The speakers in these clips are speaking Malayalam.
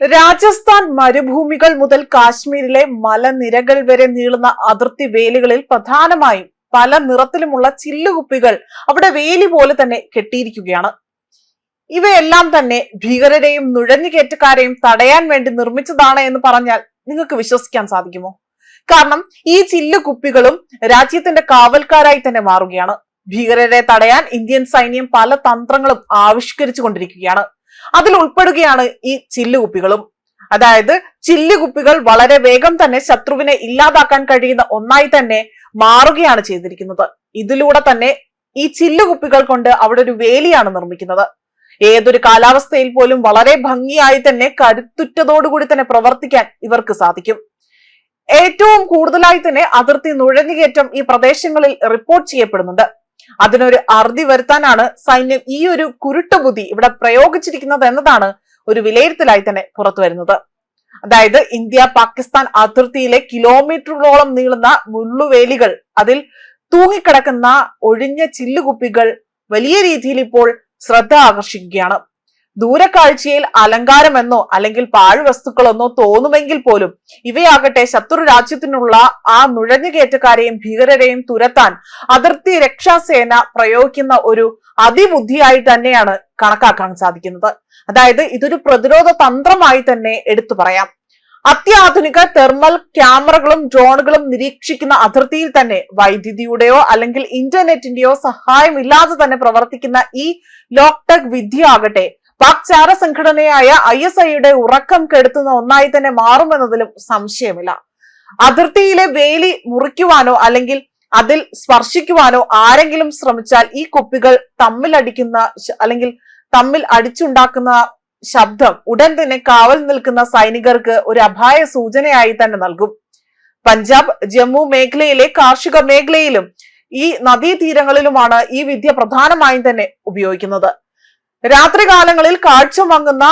രാജസ്ഥാൻ മരുഭൂമികൾ മുതൽ കാശ്മീരിലെ മലനിരകൾ വരെ നീളുന്ന അതിർത്തി വേലികളിൽ പ്രധാനമായും പല നിറത്തിലുമുള്ള ചില്ലുകുപ്പികൾ അവിടെ വേലി പോലെ തന്നെ കെട്ടിയിരിക്കുകയാണ്. ഇവയെല്ലാം തന്നെ ഭീകരരെയും നുഴഞ്ഞുകയറ്റക്കാരെയും തടയാൻ വേണ്ടി നിർമ്മിച്ചതാണ് എന്ന് പറഞ്ഞാൽ നിങ്ങൾക്ക് വിശ്വസിക്കാൻ സാധിക്കുമോ? കാരണം ഈ ചില്ലുകുപ്പികളും രാജ്യത്തിന്റെ കാവൽക്കാരായി തന്നെ മാറുകയാണ്. ഭീകരരെ തടയാൻ ഇന്ത്യൻ സൈന്യം പല തന്ത്രങ്ങളും ആവിഷ്കരിച്ചു കൊണ്ടിരിക്കുകയാണ് അതിൽ ഉൾപ്പെടുകയാണ് ഈ ചില്ലുകുപ്പികളും അതായത് ചില്ലുകുപ്പികൾ വളരെ വേഗം തന്നെ ശത്രുവിനെ ഇല്ലാതാക്കാൻ കഴിയുന്ന ഒന്നായി തന്നെ മാറുകയാണ് ചെയ്തിരിക്കുന്നത്. ഇതിലൂടെ തന്നെ ഈ ചില്ലുകുപ്പികൾ കൊണ്ട് അവിടെ ഒരു വേലിയാണ് നിർമ്മിക്കുന്നത്. ഏതൊരു കാലാവസ്ഥയിൽ പോലും വളരെ ഭംഗിയായി തന്നെ കരുത്തുറ്റതോടുകൂടി തന്നെ പ്രവർത്തിക്കാൻ ഇവർക്ക് സാധിക്കും. ഏറ്റവും കൂടുതലായി തന്നെ അതിർത്തി നുഴഞ്ഞുകയറ്റം ഈ പ്രദേശങ്ങളിൽ റിപ്പോർട്ട് ചെയ്യപ്പെടുന്നുണ്ട്. അതിനൊരു അറുതി വരുത്താനാണ് സൈന്യം ഈ ഒരു കുരുട്ടുബുദ്ധി ഇവിടെ പ്രയോഗിച്ചിരിക്കുന്നത് എന്നതാണ് ഒരു വിലയിരുത്തലായി തന്നെ പുറത്തു വരുന്നത്. അതായത് ഇന്ത്യ പാകിസ്ഥാൻ അതിർത്തിയിലെ കിലോമീറ്ററുകളോളം നീളുന്ന മുള്ളുവേലികൾ അതിൽ തൂങ്ങിക്കിടക്കുന്ന ഒഴിഞ്ഞ ചില്ലുകുപ്പികൾ വലിയ രീതിയിൽ ഇപ്പോൾ ശ്രദ്ധ ആകർഷിക്കുകയാണ്. ദൂരക്കാഴ്ചയിൽ അലങ്കാരമെന്നോ അല്ലെങ്കിൽ പാഴ്വസ്തുക്കളെന്നോ തോന്നുമെങ്കിൽ പോലും ഇവയാകട്ടെ ശത്രു രാജ്യത്തിനുള്ള ആ നുഴഞ്ഞുകയറ്റക്കാരെയും ഭീകരരെയും തുരത്താൻ അതിർത്തി രക്ഷാസേന പ്രയോഗിക്കുന്ന ഒരു അതിബുദ്ധിയായി തന്നെയാണ് കണക്കാക്കാൻ സാധിക്കുന്നത്. അതായത് ഇതൊരു പ്രതിരോധ തന്ത്രമായി തന്നെ എടുത്തു പറയാം. അത്യാധുനിക തെർമൽ ക്യാമറകളും ഡ്രോണുകളും നിരീക്ഷിക്കുന്ന അതിർത്തിയിൽ തന്നെ വൈദ്യുതിയുടെയോ അല്ലെങ്കിൽ ഇന്റർനെറ്റിന്റെയോ സഹായമില്ലാതെ തന്നെ പ്രവർത്തിക്കുന്ന ഈ ലോക്ടെക് വിദ്യ ആകട്ടെ പാക് ചാര സംഘടനയായ ഐ എസ് ഐയുടെ ഉറക്കം കെടുത്തുന്ന ഒന്നായി തന്നെ മാറുമെന്നതിലും സംശയമില്ല. അതിർത്തിയിലെ വേലി മുറിക്കുവാനോ അല്ലെങ്കിൽ അതിൽ സ്പർശിക്കുവാനോ ആരെങ്കിലും ശ്രമിച്ചാൽ ഈ കുപ്പികൾ തമ്മിൽ അടിക്കുന്ന അല്ലെങ്കിൽ തമ്മിൽ അടിച്ചുണ്ടാക്കുന്ന ശബ്ദം ഉടൻ തന്നെ കാവൽ നിൽക്കുന്ന സൈനികർക്ക് ഒരു അപായ സൂചനയായി തന്നെ നൽകും. പഞ്ചാബ് ജമ്മു മേഖലയിലെ കാർഷിക മേഖലയിലും ഈ നദീതീരങ്ങളിലുമാണ് ഈ വിദ്യ പ്രധാനമായും തന്നെ ഉപയോഗിക്കുന്നത്. രാത്രികാലങ്ങളിൽ കാഴ്ച വാങ്ങുന്ന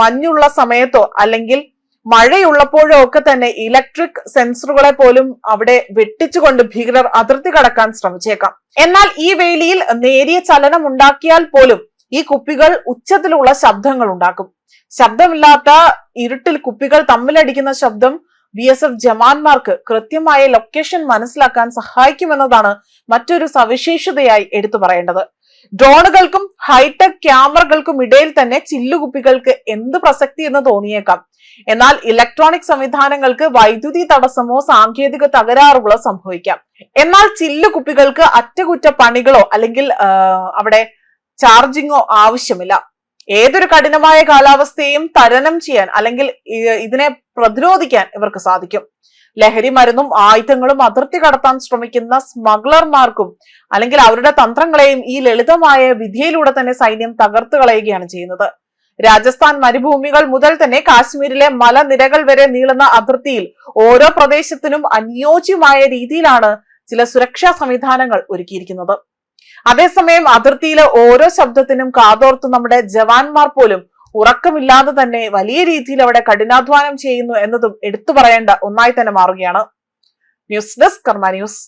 മഞ്ഞുള്ള സമയത്തോ അല്ലെങ്കിൽ മഴയുള്ളപ്പോഴോ ഒക്കെ തന്നെ ഇലക്ട്രിക് സെൻസറുകളെ പോലും അവിടെ വെട്ടിച്ചുകൊണ്ട് ഭീകരർ അതിർത്തി കടക്കാൻ ശ്രമിച്ചേക്കാം. എന്നാൽ ഈ വേലിയിൽ നേരിയ ചലനം ഉണ്ടാക്കിയാൽ പോലും ഈ കുപ്പികൾ ഉച്ചത്തിലുള്ള ശബ്ദങ്ങൾ ഉണ്ടാക്കും. ശബ്ദമില്ലാത്ത ഇരുട്ടിൽ കുപ്പികൾ തമ്മിലടിക്കുന്ന ശബ്ദം ബി എസ് എഫ് ജവാന്മാർക്ക് കൃത്യമായ ലൊക്കേഷൻ മനസ്സിലാക്കാൻ സഹായിക്കുമെന്നതാണ് മറ്റൊരു സവിശേഷതയായി എടുത്തു പറയേണ്ടത്. ഡ്രോണുകൾക്കും ഹൈടെക് ക്യാമറകൾക്കും ഇടയിൽ തന്നെ ചില്ലുകുപ്പികൾക്ക് എന്ത് പ്രസക്തി എന്ന് തോന്നിയേക്കാം. എന്നാൽ ഇലക്ട്രോണിക് സംവിധാനങ്ങൾക്ക് വൈദ്യുതി തടസ്സമോ സാങ്കേതിക തകരാറുകളോ സംഭവിക്കാം. എന്നാൽ ചില്ലുകുപ്പികൾക്ക് അറ്റകുറ്റപ്പണികളോ അല്ലെങ്കിൽ അവിടെ ചാർജിങ്ങോ ആവശ്യമില്ല. ഏതൊരു കഠിനമായ കാലാവസ്ഥയും തരണം ചെയ്യാൻ അല്ലെങ്കിൽ ഇതിനെ പ്രതിരോധിക്കാൻ ഇവർക്ക് സാധിക്കും. ലഹരി മരുന്നും ആയുധങ്ങളും അതിർത്തി കടത്താൻ ശ്രമിക്കുന്ന സ്മഗ്ലർമാർക്കും അല്ലെങ്കിൽ അവരുടെ തന്ത്രങ്ങളെയും ഈ ലളിതമായ വിധിയിലൂടെ തന്നെ സൈന്യം തകർത്തു കളയുകയാണ് ചെയ്യുന്നത്. രാജസ്ഥാൻ മരുഭൂമികൾ മുതൽ തന്നെ കാശ്മീരിലെ മലനിരകൾ വരെ നീളുന്ന അതിർത്തിയിൽ ഓരോ പ്രദേശത്തിനും അനുയോജ്യമായ രീതിയിലാണ് ചില സുരക്ഷാ സംവിധാനങ്ങൾ ഒരുക്കിയിരിക്കുന്നത്. അതേസമയം അതിർത്തിയിലെ ഓരോ ശബ്ദത്തിനും കാതോർത്ത് നമ്മുടെ ജവാന്മാർ പോലും ഉറക്കമില്ലാതെ തന്നെ വലിയ രീതിയിൽ അവിടെ കഠിനാധ്വാനം ചെയ്യുന്നു എന്നതും എടുത്തു പറയേണ്ട ഒന്നായി തന്നെ മാറുകയാണ്. News desk Karma news.